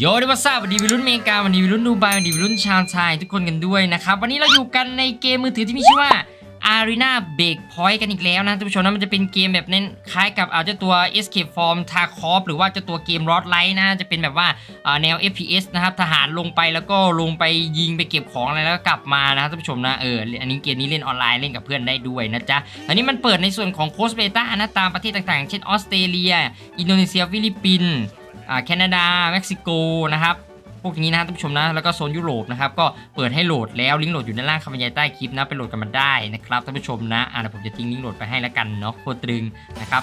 โยดิวัสสวัสดีวิรุ่นเมกาวันดีวิรุ่นดูไบวันดีวิรุ่นชาวไทยทุกคนกันด้วยนะครับวันนี้เราอยู่กันในเกมมือถือที่มีชื่อว่า Arena Break Point กันอีกแล้วนะท่านผู้ชมนะมันจะเป็นเกมแบบเน้นคล้ายกับเอาเจ้าตัว Escape from Tarkov หรือว่าเจ้าตัวเกม Rod Light นะจะเป็นแบบว่าแนว FPS นะครับทหารลงไปแล้วก็ลงไปยิงไปเก็บของอะไรแล้วก็กลับมานะท่านผู้ชมนะเอออันนี้เกมนี้เล่นออนไลน์เล่นกับเพื่อนได้ด้วยนะจ๊ะอันนี้มันเปิดในส่วนของโคสเบต้านะตามประเทศต่างๆ เช่นออสเตรเลีย อินโดนีเซียฟิลิปปินส์ แคนาดาเม็กซิโกนะครับพวกนี้นะท่านผู้ชมนะแล้วก็โซนยุโรปนะครับก็เปิดให้โหลดแล้วลิงก์โหลดอยู่ในล่างคำบรรยายใต้คลิปนะไปโหลดกันมาได้นะครับท่านผู้ชมนะอ่าเดี๋ยวผมจะทิ้งลิงก์โหลดไปให้แล้วกันเนาะโคตรตรึงนะครับ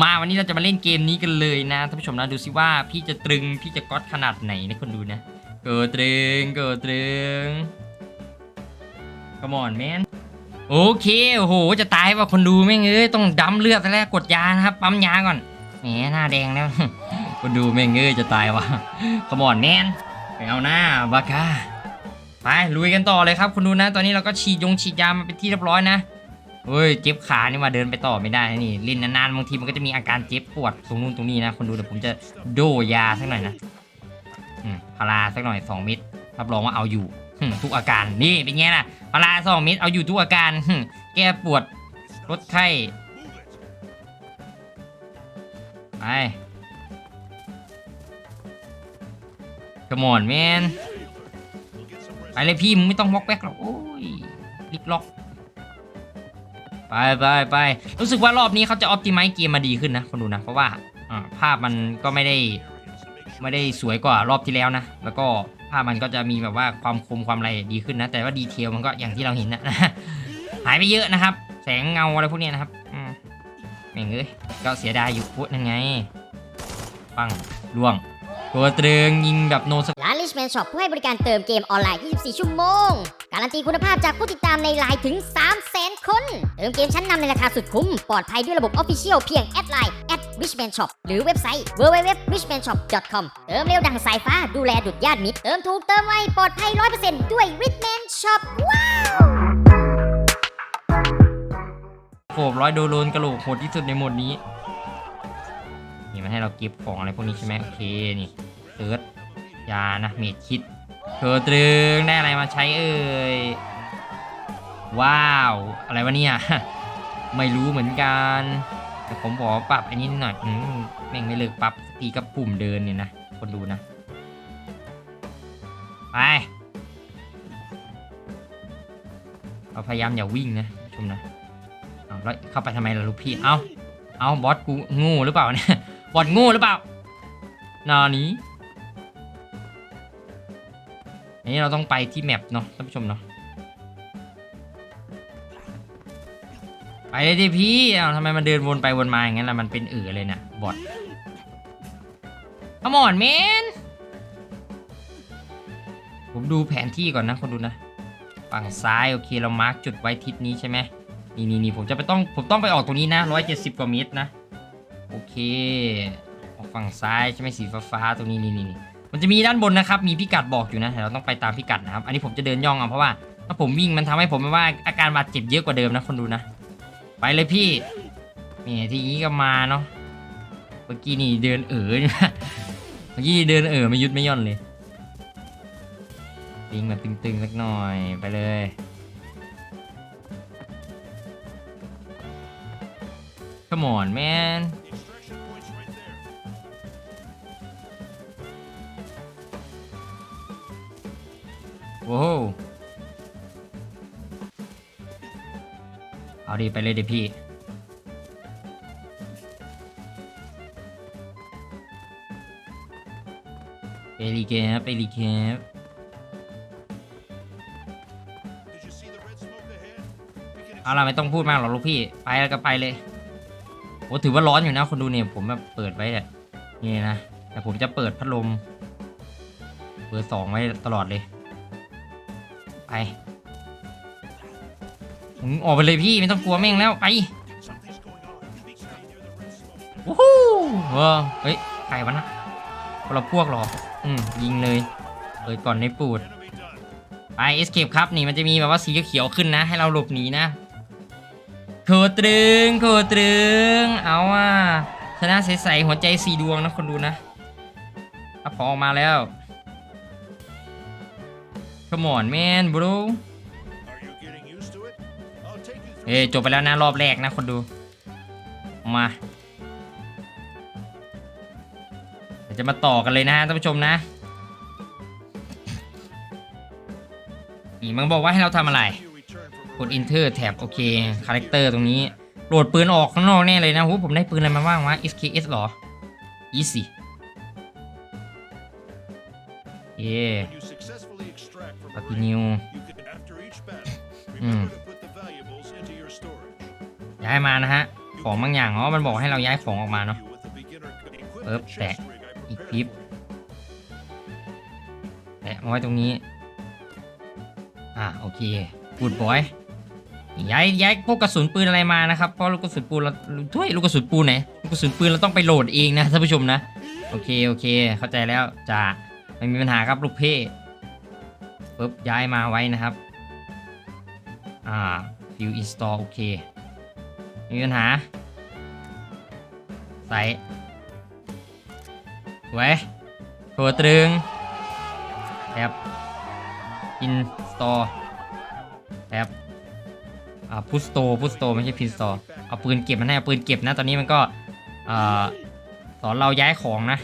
มาวันนี้เราจะมาเล่นเกมนี้กันเลยนะท่านผู้ชมนะดูซิว่าพี่จะตรึงพี่จะก๊อตขนาดไหนนะคนดูนะเกิดตรึงเกิดตรึง Come on man โอเคโอ้โหจะตายว่ะคนดูแม่งเอ้ยต้องดั้มเลือดซะแล้วกดยานะครับปั๊มยาก่อน แหมหน้าแดงแล้วคนดูแม่งเอ้ยจะตายวะขมอนแมนไปเอาหน้าบาคาไปลุยกันต่อเลยครับคุณดูนะ ตอนนี้เราก็ฉีดยงฉีดยามาเป็นที่เรียบร้อยนะเฮ้ยเจ็บขานี่มาเดินไปต่อไม่ได้นี่เล่นนานๆบางทีมันก็จะมีอาการเจ็บปวดตรงนู้นตรงนี้นะคนดูเดี๋ยวผมจะโดยาสักหน่อยนะพาราสักหน่อย 2ม็ดรับรองว่าเอาอยู่ทุกอาการนี่เป็นไงล่ะพาราสองเม็ดเอาอยู่ทุกอาการแก้ปวดลดไข้ ไปกระหมอนแมนไปเลยพี่มึงไม่ต้องวอกแวกหรอกโอ้ยลิกล็อกไปไปไปรู้สึกว่ารอบนี้เขาจะออ t ติไม e เกมมาดีขึ้นนะคนดูนะ เพราะว่าภาพมันก็ไม่ได้ไม่ได้สวยกว่ารอบที่แล้วนะ แล้วก็ภาพมันก็จะมีแบบว่าความคมความอะไรดีขึ้นนะ แต่ว่าดีเทลมันก็อย่างที่เราเห็นนะหายไปเยอะนะครับ แสงเงาอะไรพวกนี้นะครับอืมแม่งเอ้ย ก็เสียดายอยู่พุทนั่นไง ปังล่วง ตัวเตรึงยิงแบบโนสร้าน Richman Shop ผู้ให้บริการเติมเกมออนไลน์ 24 ชั่วโมง การันตีคุณภาพจากผู้ติดตามในไลน์ถึง 300,000 คน เติมเกมชั้นนำในราคาสุดคุ้ม ปลอดภัยด้วยระบบ Official เพียงแอดไลน์ @richman shop หรือเว็บไซต์ www.richmanshop.com เติมเร็วดังสายฟ้าดูแลดุดญาติมิตร เติมถูกเติมไวปลอดภัย 100%ด้วย Richman Shop ว้าว โขบร้อยโดโลนกระโหลกโหดที่สุดในโหมดนี้ นี่มันให้เราเก็บของอะไรพวกนี้ใช่ไหมโอเคนี่เติร์ดยานะเมดคิดเธอตรึงได้อะไรมาใช้เอ่ยว้าว อะไรวะเนี่ยไม่รู้เหมือนกัน แต่ผมบอกว่าปรับอันนี้หน่อยอืมแม่งไม่เลิกปรับสักทีกับปุ่มเดินเนี่ยนะคนดูนะไปเราพยายามอย่าวิ่งนะชมนะ แล้วเข้าไปทำไมล่ะลูกพี่ เอาเอาบอสกูโงูหรือเปล่าเนี่ย บอสโงูหรือเปล่า นานี้อันนี้เราต้องไปที่แมปเนาะท่านผู้ชมเนาะ ไปเลยดิพี่ เอาทำไมมันเดินวนไปวนมาอย่างนั้นล่ะ มันเป็นเอ๋อเลยนะบอสขมอนเมนผมดูแผนที่ก่อนนะคนดูนะ ฝั่งซ้ายโอเคเรามาร์กจุดไว้ทิศนี้ใช่ไหม นี่นี่นี่ผมจะไปต้องผมต้องไปออกตรงนี้นะร้อยเจ็ดสิบกว่าเมตรนะ โอเค ออกฝั่งซ้ายใช่ไหมสีฟ้าฟาๆตรงนี้นี่นี่มันจะมีด้านบนนะครับ มีพิกัดบอกอยู่นะแต่เราต้องไปตามพิกัดนะครับ อันนี้ผมจะเดินย่องเอาเพราะว่าถ้าผมวิ่งมันทำให้ผมไม่ว่าอาการบาดเจ็บเยอะกว่าเดิมนะคนดูนะ ไปเลยพี่นี่ทีนี้ก็มาเนาะเมื่อกี้นี่เดินเอ๋อเมื่อกี้เดินเอ๋อไม่ยุดไม่ย่อนเลยวิ่งมาตึงๆสักหน่อยไปเลย Come on man โว้วเอาดีไปเลยเดี๋ยวพี่ ไปรีแคปไปรีแคปเอาล่ะไม่ต้องพูดมากหรอกลูกพี่ ไปแล้วก็ไปเลยโอ้ถือว่าร้อนอยู่นะคนดูเนี่ยผมแบบเปิดไว้เนี่ยนี่นะแต่ผมจะเปิดพัดลมเบอร์สองไว้ตลอดเลย ไปมึงออกไปเลยพี่ไม่ต้องกลัวแม่งแล้วไปวู้ฮู้เฮ้ยใครวะนะคนละพวกหรออืมยิงเลยเปิดก่อนในปูดไป escape ครับนี่มันจะมีแบบว่าสีเขียวขึ้นนะ ให้เราหลบหนีนะ โคตรึงโคตรึง เอาอะชนะใสๆหัวใจสี่ดวงนะคนดูนะรับขอออกมาแล้ว Come on man bro Are you getting used to it? I'll take you through เอ้จบไปแล้วนะรอบแรกนะคนดู มาจะมาต่อกันเลยนะฮะท่านผู้ชมนะอีมันบอกว่าให้เราทำอะไร กดอินเทอร์แท็บโอเคคาแรคเตอร์ตรงนี้โหลดปืนออกข้างนอกแน่เลยนะหูผมได้ปืนอะไรมาบ้างวะ SKS หรอ easy เย่ปฏินิวย้ายมานะฮะ ของบางอย่างอ๋อมันบอกให้เราย้ายของออกมาเนาะเอิบแตะอีกคลิปแตะไว้ตรงนี้ อ่าโอเคกูดบอย ย้ายย้ายพวกกระสุนปืนอะไรมานะครับเพราะลูกกระสุนปืนเราถ้วยลูกกระสุนปืนไหนลูกกระสุนปืนเราต้องไปโหลดเองนะท่านผู้ชมนะโอเคโอเค เข้าใจแล้วจะไม่มีปัญหาครับลูกเพ่ปุ๊บย้ายมาไว้นะครับอ่าฟิวอินสตอลโอเคไม่มีปัญหาใส่ไว้โทรตรึงแท็บอินสตอแท็บ อ่าพุสโตพุสโตไม่ใช่พินสตอเอาปืนเก็บมันให้เอาปืนเก็บนะ ตอนนี้มันก็อ่าสอนเราย้ายของนะ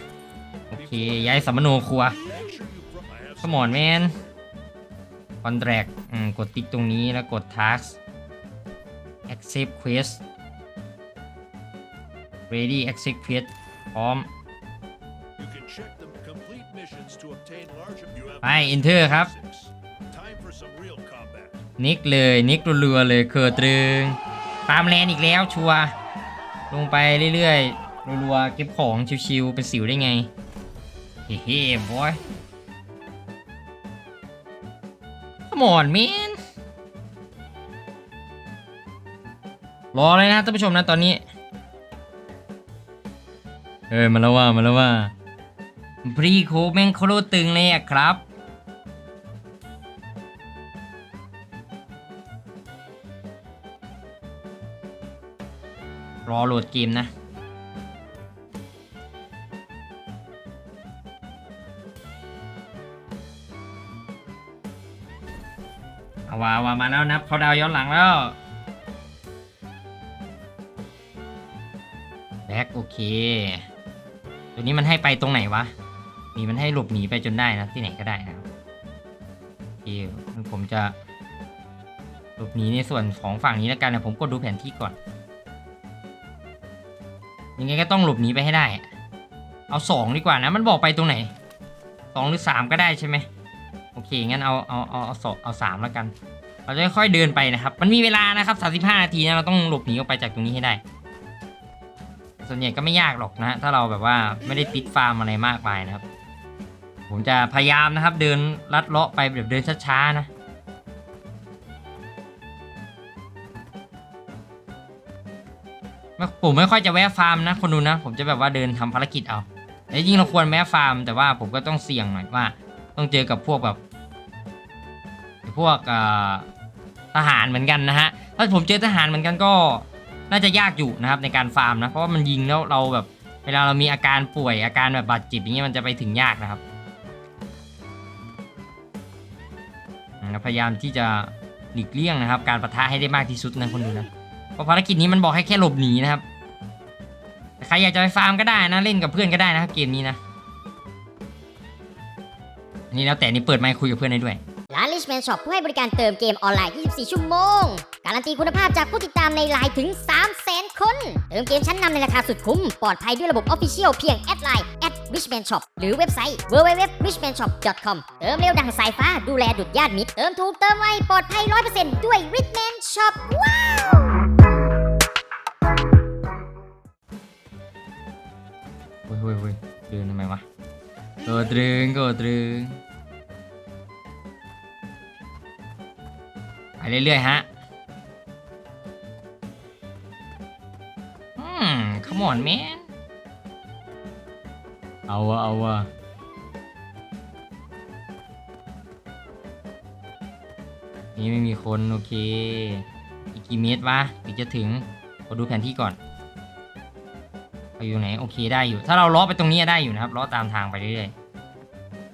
โอเค ย้ายสัมมโนครัว Make sure you brought- I have ขมอนแมนคอนแทรคอืมกดติ๊กตรงนี้แล้วกด task accept quest ready accept quest พร้อม You can check the complete missions to obtain large. You have ไป enter ครับ นิกเลยนิกรัวๆเลยเคอตรึงตามแลนอีกแล้วชัวร์ลงไปเรื่อยๆรัวๆเก็บของชิวๆเป็นสิวได้ไงเฮ้ๆบอย Come on man รอเลยนะท่านผู้ชมนะตอนนี้ เออมาแล้วว่ามาแล้วว่าพรีโคแม่งโคตรตึงเลยอะครับ อโหลดเกมนะ เอาว่าว่ามาแล้วนับเขาดาวย้อนหลังแล้วแบ็กโอเค ตัวนี้มันให้ไปตรงไหนวะนี่มันให้หลบหนีไปจนได้นะ ที่ไหนก็ได้นะครับโอเคงั้นผมจะหลบหนีในส่วนของฝั่งนี้แล้วกันนะผมกดดูแผนที่ก่อน ยังไงก็ต้องหลบหนีไปให้ได้ เอาสองดีกว่านะ มันบอกไปตรงไหนสองหรือสามก็ได้ใช่ไหมโอเคงั้นเอาเอาเอาเอาสองเอาสามแล้วกัน เราจะค่อยๆเดินไปนะครับ มันมีเวลานะครับสามสิบห้านาทีนะเราต้องหลบหนีออกไปจากตรงนี้ให้ได้ ส่วนใหญ่ก็ไม่ยากหรอกนะ ถ้าเราแบบว่าไม่ได้ติดฟาร์มอะไรมากมายนะครับ ผมจะพยายามนะครับ เดินลัดเลาะไปแบบเดินช้าๆนะ ไม่ผมไม่ค่อยจะแวะฟาร์มนะคนดูนะ ผมจะแบบว่าเดินทำภารกิจเอาแต่จริงเราควรแวะฟาร์ม แต่ว่าผมก็ต้องเสี่ยงหน่อยว่า ต้องเจอกับพวกแบบ พวกทหารเหมือนกันนะฮะถ้าผมเจอทหารเหมือนกันก็น่าจะยากอยู่นะครับในการฟาร์มนะเพราะว่ามันยิงแล้วเราแบบ เวลาเรามีอาการป่วยอาการแบบบาดเจ็บอย่างเงี้ยมันจะไปถึงยากนะครับพยายามที่จะหลีกเลี่ยงนะครับ การประทะให้ได้มากที่สุดนะคนดูนะ เพราะภารกิจนี้มันบอกให้แค่หลบหนีนะครับแต่ใครอยากจะไปฟาร์มก็ได้นะเล่นกับเพื่อนก็ได้นะครับเกมนี้นะนี่แล้วแต่นี่เปิดไมค์คุยกับเพื่อนได้ด้วย ร้าน Richman Shop ผู้ให้บริการเติมเกมออนไลน์ 24 ชั่วโมง การันตีคุณภาพจากผู้ติดตามในไลน์ถึง 300,000 คน เติมเกมชั้นนำในราคาสุดคุ้ม ปลอดภัยด้วยระบบ Official เพียงแอดไลน์ @richman shop หรือเว็บไซต์ www.richmanshop.com เติมเร็วดังสายฟ้าดูแลดุดญาติมิตร เติมถูกเติมไวปลอดภัย 100%ด้วย Richman Shop ว้าว เฮ้ยเฮ้ยเดินทำไมวะโกตรึงโกตรึงไปเรื่อยๆฮะอืม come on man เอาวะเอาวะนี่ไม่มีคน โอเค อีกกี่เมตรวะถึงจะถึงขอดูแผนที่ก่อน อยู่ไหนโอเคได้อยู่ ถ้าเราล้อไปตรงนี้ได้อยู่นะครับล้อตามทางไปเรื่อย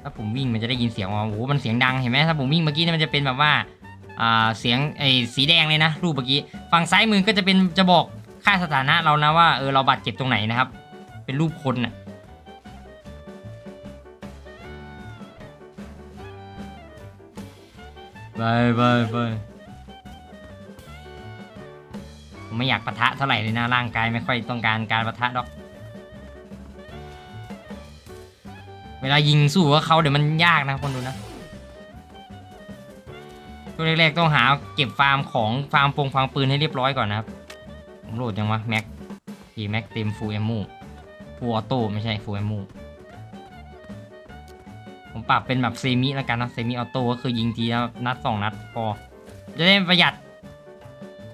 ถ้าผมวิ่งมันจะได้ยินเสียงว่าโอ้โหมันเสียงดังเห็นไหมถ้าผมวิ่งเมื่อกี้เนี่ยมันจะเป็นแบบว่าอ่าเสียงไอ้สีแดงเลยนะ รูปเมื่อกี้ฝั่งซ้ายมือก็จะเป็นจะบอกค่าสถานะเรานะว่าเออเราบาดเจ็บตรงไหนนะครับ เป็นรูปคนน่ะไปไปไป ผมไม่อยากปะทะเท่าไหร่เลยนะร่างกายไม่ค่อยต้องการการปะทะหรอก เวลายิงสู้กับเขาเดี๋ยวมันยากนะคนดูนะช่วงแรกๆต้องหาเก็บฟาร์มของฟาร์มปงฟาร์มปืนให้เรียบร้อยก่อนนะครับผมโหลดยังวะแม็กทีแม็กเต็มฟูลเอมูฟูออโต้ไม่ใช่ฟูลเอมูผมปรับเป็นแบบเซมิแล้วกันนะเซมิออโต้ก็คือยิงทีละนัดสองนัดพอจะได้ประหยัด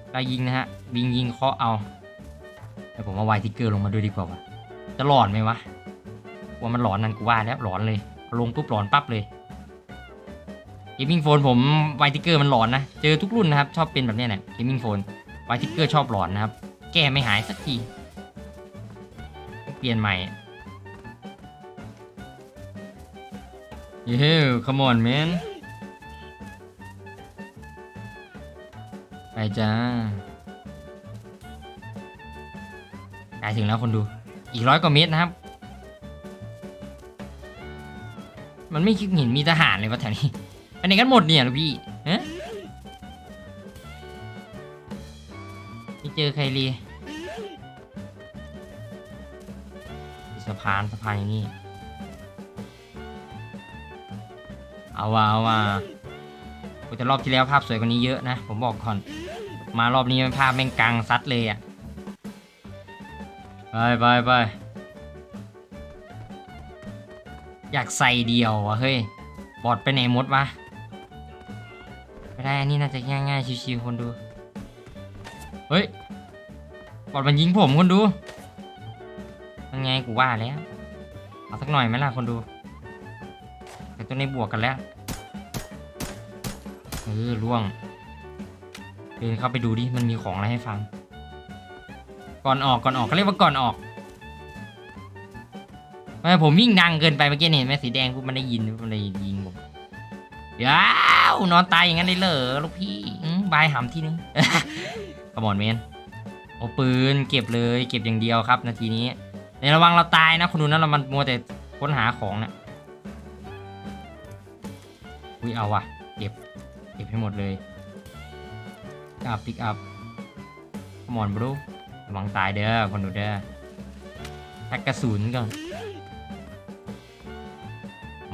เวลายิงนะฮะ ยิงยิงเคาะเอาแต่ผมเอาไวทิกเกอร์ลงมาด้วยดีกว่าวะจะหลอนไหมวะว่ามันหลอนนั่นกูว่าแล้วหลอนเลยลงปุ๊บหลอนปั๊บเลยเกมมิ่งโฟนผมไวทิกเกอร์มันหลอนนะเจอทุกรุ่นนะครับชอบเป็นแบบนี้แหละเกมมิ่งโฟนไวทิกเกอร์ชอบหลอนนะครับแก้ไม่หายสักทีเปลี่ยนใหม่เย้ come on man ไปจ้า ใกล้ถึงแล้วคนดู อีกร้อยกว่าเมตรนะครับ มันไม่คิดเห็นมีทหารเลยวะแถวนี้อันนี้กันหมดเนี่ยลูกพี่เอ๊ะไม่เจอใครเลยสะพานสะพานอย่างนี้ เอาว่าเอาว่าแต่รอบที่แล้วภาพสวยกว่านี้เยอะนะ ผมบอกก่อน มารอบนี้ภาพแม่งกลางซัดเลยอะ ไปไปไปอยากใส่เดียววะเฮ้ย บอดไปไหนหมดวะไม่ได้อันนี้น่าจะง่ายๆชิวๆคนดู เฮ้ย บอดมันยิงผมคนดูยังไงกูว่าแล้ว เอาสักหน่อยไหมล่ะคนดู แต่ตัวนี้บวกกันแล้ว เออล่วงเดินเข้าไปดูดิ มันมีของอะไรให้ฟัง ก่อนออกก่อนออกเขาเรียกว่าก่อนออกไม่ผมวิ่งดังเกินไปเมื่อกี้เห็นไหมสีแดงปุ๊บมันได้ยินมันเลยยิงผมเดี๋ยวนอนตายอย่างนั้นเลยเหรอลูกพี่บายหำที่นึงกระบอกเมนโอ้ปืนเก็บเลยเก็บอย่างเดียวครับ นาทีนี้ในระวังเราตายนะคุณดูนะเรามันมัวแต่ค้นหาของนะอุ้ยเอาว่ะเก็บเก็บให้หมดเลยกอัพปิกอัพกระมอนบรู ระวังตายเด้อคนดูเด้อแพ็กกระสุนก่อน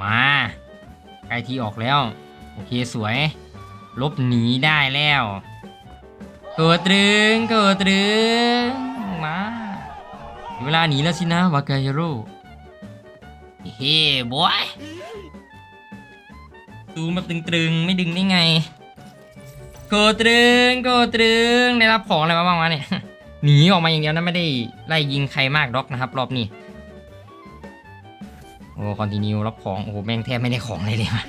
มาใกล้ที่ออกแล้ว โอเคสวย ลบหนีได้แล้ว เกิดตรึงเกิดตรึงมาเวลาหนีแล้วสินะวากายโร่เฮ้บอยดูมาตึงๆ ไม่ดึงได้ไง โกตรึงโกตรึงได้รับของอะไรมาบ้างวะเนี่ย หนีออกมาอย่างเดียวนะไม่ได้ไล่ยิงใครมากด็อกนะครับ รอบนี้โอ้คอนติเนียรับของโอ้โหแม่งแทบไม่ได้ของเลยเลยว่ะ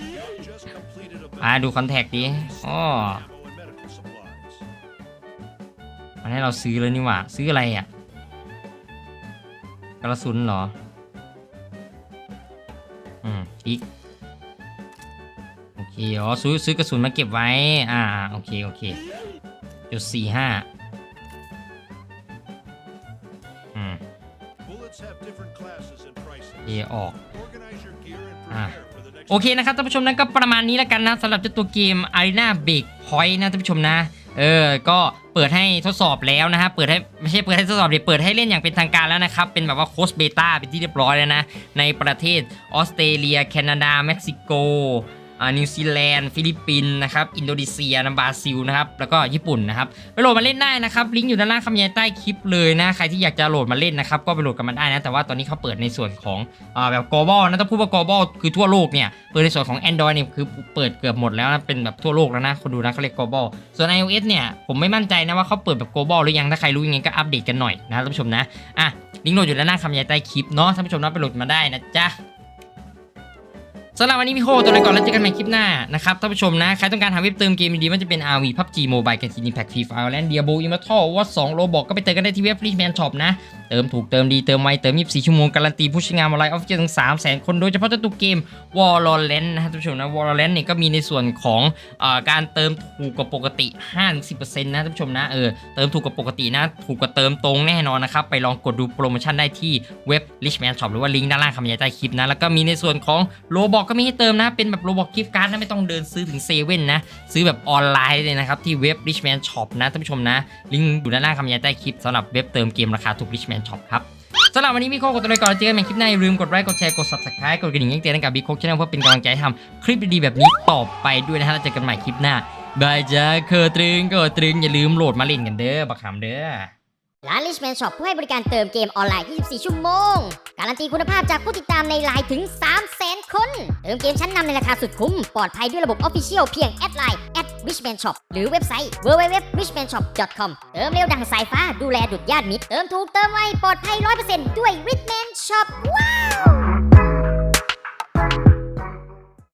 Just completed a อ่าดูคอนแทคดิอ๋อมันให้เราซื้อแล้วนี่หว่าซื้ออะไรอะกระสุนเหรอ อืมอีกโอเค อ๋อซื้อซื้อกระสุนมาเก็บไว้ อ่า โอเค โอเค จุดสี่ห้า เคออก Organize your gear and Ah. prepare for the next โอเคนะครับท่านผู้ชมนั้นก็ประมาณนี้แล้วกันนะสำหรับเจ้าตัวเกม Arena Break Point นะท่านผู้ชมนะเออ ก็เปิดให้ทดสอบแล้วนะฮะ เปิดให้ไม่ใช่เปิดให้ทดสอบเดี๋ยวเปิดให้เล่นอย่างเป็นทางการแล้วนะครับ เป็นแบบว่าโค้ชเบต้าเป็นที่เรียบร้อยแล้วนะ ในประเทศออสเตรเลีย แคนาดา เม็กซิโกอ่า นิวซีแลนด์ฟิลิปปินส์นะครับอินโดนีเซียนะบราซิลนะครับแล้วก็ญี่ปุ่นนะครับไปโหลดมาเล่นได้นะครับลิงก์อยู่ด้านล่างคำยายใต้คลิปเลยนะใครที่อยากจะโหลดมาเล่นนะครับก็ไปโหลดกันมาได้นะแต่ว่าตอนนี้เขาเปิดในส่วนของอ่าแบบ global นะถ้าพูดว่า global คือทั่วโลกเนี่ยเปิดในส่วนของ Android เนี่ยคือเปิดเกือบหมดแล้วนะเป็นแบบทั่วโลกแล้วนะคนดูนะเขาเรียก global ส่วน iOS เนี่ยผมไม่มั่นใจนะว่าเขาเปิดแบบ global หรือยังถ้าใครรู้ยังไงก็อัปเดตกันหน่อยนะท่านผู้ชมนะอะลิงก์โหลดอยู่ด้านล่างคำยายใต้คลิปเนาะท่านผู้ชมนะไปโหลดมาได้นะจ๊ะ สำหรับวันนี้พี่โคตัวไปก่อนแล้วเจอกันใหม่คลิปหน้านะครับท่านผู้ชมนะ ใครต้องการหาเว็บเติมเกมดีๆมันจะเป็น RV PUBG Mobile Genshin Impact Free Fire Land Diablo Immortal Watch 2 Roblox ก็ไปเติมกันได้ที่เว็บ Richman Shop นะ เติมถูกเติมดีเติมไวเติม 24 ชั่วโมง การันตีผู้ใช้งานมาไลฟ์ออฟฟิเชียลถึง 3 0 0 0 0 0 คนโดยเฉพาะเจ้าตัวเกม Valorant นะท่านผู้ชมนะ Valorant เนี่ยก็มีในส่วนของอการเติมถูกกว่าปกติ5-10%นะท่านผู้ชมนะเออเติมถูกกว่าปกตินะถูกกว่าเติมตรงแน่นอนนะครับไปลองกดดูโปรโมชั่นได้ที่เว็บ Richman Shop หรือว่าลิงก์ด้านล่างคำบรรยายใต้คลิปนะแล้วก็มีในส่วนของโลบอกก็มีให้เติมนะ เป็นแบบโลบอกกิฟต์การ์ดนะไม่ต้องเดินซื้อถึงเซเว่นนะ ซื้อแบบออนไลน์เลยนะครับ ที่เว็บ Richman Shop นะท่านผู้ชมนะ ลิงก์อยู่ด้านล่างคำบรรยายใต้คลิปสำหรับเว็บเติมเกมราคาถูก Richman Shop ครับสำหรับวันนี้พี่โคกดตัวไปก่อนเจอกันใหม่คลิปหน้าอย่าลืมกดไลค์กดแชร์กด subscribe กดกระดิ่งแจ้งเตือนให้กับบิ๊กโคกช n แนลเพื่อเป็นกำลังใจให้ทำคลิปดีๆแบบนี้ต่อไปด้วยนะฮะแล้วเจอกันใหม่คลิปหน้าบายจ้าเคอตรึงก็ตรึงอย่าลืมโหลดมาเล่นกันเด้อบักขำเด้อ ร้าน Richman Shop ผู้ให้บริการเติมเกมออนไลน์ 24 ชั่วโมง การันตีคุณภาพจากผู้ติดตามในไลน์ถึง 300,000 คน เติมเกมชั้นนำในราคาสุดคุ้ม ปลอดภัยด้วยระบบ Official เพียงแอดไลน์ @richman shop หรือเว็บไซต์ www.richmanshop.com เติมเร็วดังสายฟ้าดูแลดุดญาติมิตร เติมถูกเติมไวปลอดภัย 100%ด้วย Richman Shop ว้าว